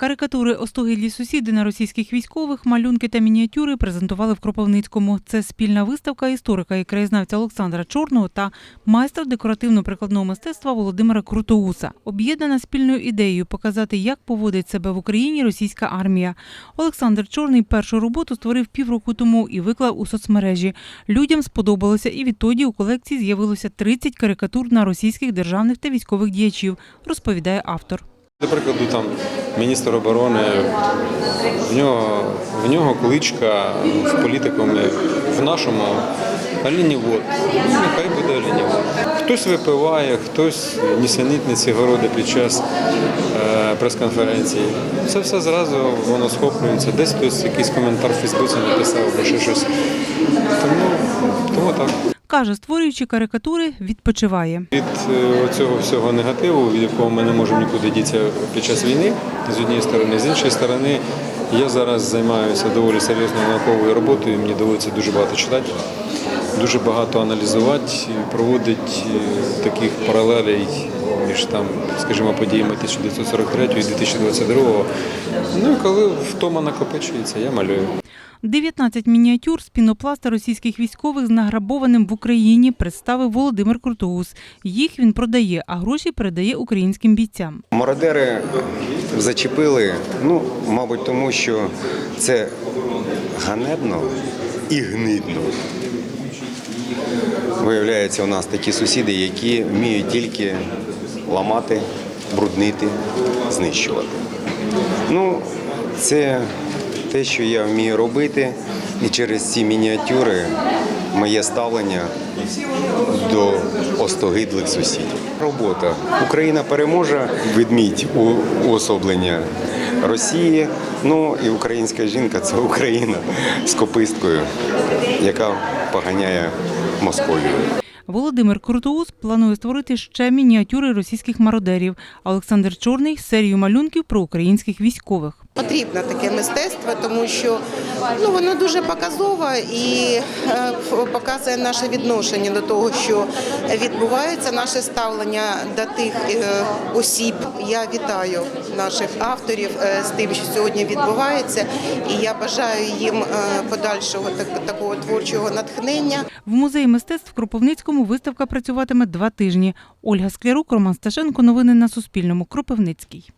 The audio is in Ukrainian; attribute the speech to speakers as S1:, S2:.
S1: Карикатури остогидлі сусіди на російських військових, малюнки та мініатюри презентували в Кропивницькому. Це спільна виставка історика і краєзнавця Олександра Чорного та майстра декоративно-прикладного мистецтва Володимира Крутоуса. Об'єднана спільною ідеєю показати, як поводить себе в Україні російська армія. Олександр Чорний першу роботу створив півроку тому і виклав у соцмережі. Людям сподобалося, і відтоді у колекції з'явилося 30 карикатур на російських державних та військових діячів, розповідає автор.
S2: До прикладу, там міністр оборони, в нього, в нього кличка в політикумі, в нашому оленівод. Ну, нехай буде оленівод. Хтось випиває, хтось нісенітниці городи під час е, прес-конференції. Це все зразу воно схоплюється. Десь хтось якийсь коментар в Фейсбуці написав або ще щось. Тому, тому так.
S1: Каже, створюючи карикатури, відпочиває.
S2: Від е, цього всього негативу, від якого ми не можемо нікуди дітися під час війни, з однієї сторони, з іншої сторони, я зараз займаюся доволі серйозною науковою роботою. Мені доводиться дуже багато читати, дуже багато аналізувати, проводити е, таких паралелей між там, скажімо, подіями 1943 і 2022. Ну і коли втома накопичується, я малюю.
S1: 19 мініатюр з пінопласта російських військових з награбованим в Україні представив Володимир Крутоус. Їх він продає, а гроші передає українським бійцям.
S3: Мародери зачепили, ну, мабуть, тому що це ганебно і гнидно. Виявляється, у нас такі сусіди, які вміють тільки ламати, бруднити, знищувати. Ну, це те, що я вмію робити, і через ці мініатюри моє ставлення до остогидлих сусідів. Робота. Україна переможе, відмідь у уособлення Росії. Ну і українська жінка це Україна з кописткою, яка поганяє Московію.
S1: Володимир Крутоус планує створити ще мініатюри російських мародерів. Олександр Чорний серію малюнків про українських військових.
S4: Потрібно таке мистецтво, тому що ну воно дуже показове і е, показує наше відношення до того, що відбувається, наше ставлення до тих е, осіб. Я вітаю наших авторів е, з тим, що сьогодні відбувається, і я бажаю їм подальшого так, такого творчого натхнення.
S1: В музеї мистецтв Кропивницькому виставка працюватиме два тижні. Ольга Склярук, Роман Сташенко. Новини на Суспільному. Кропивницький.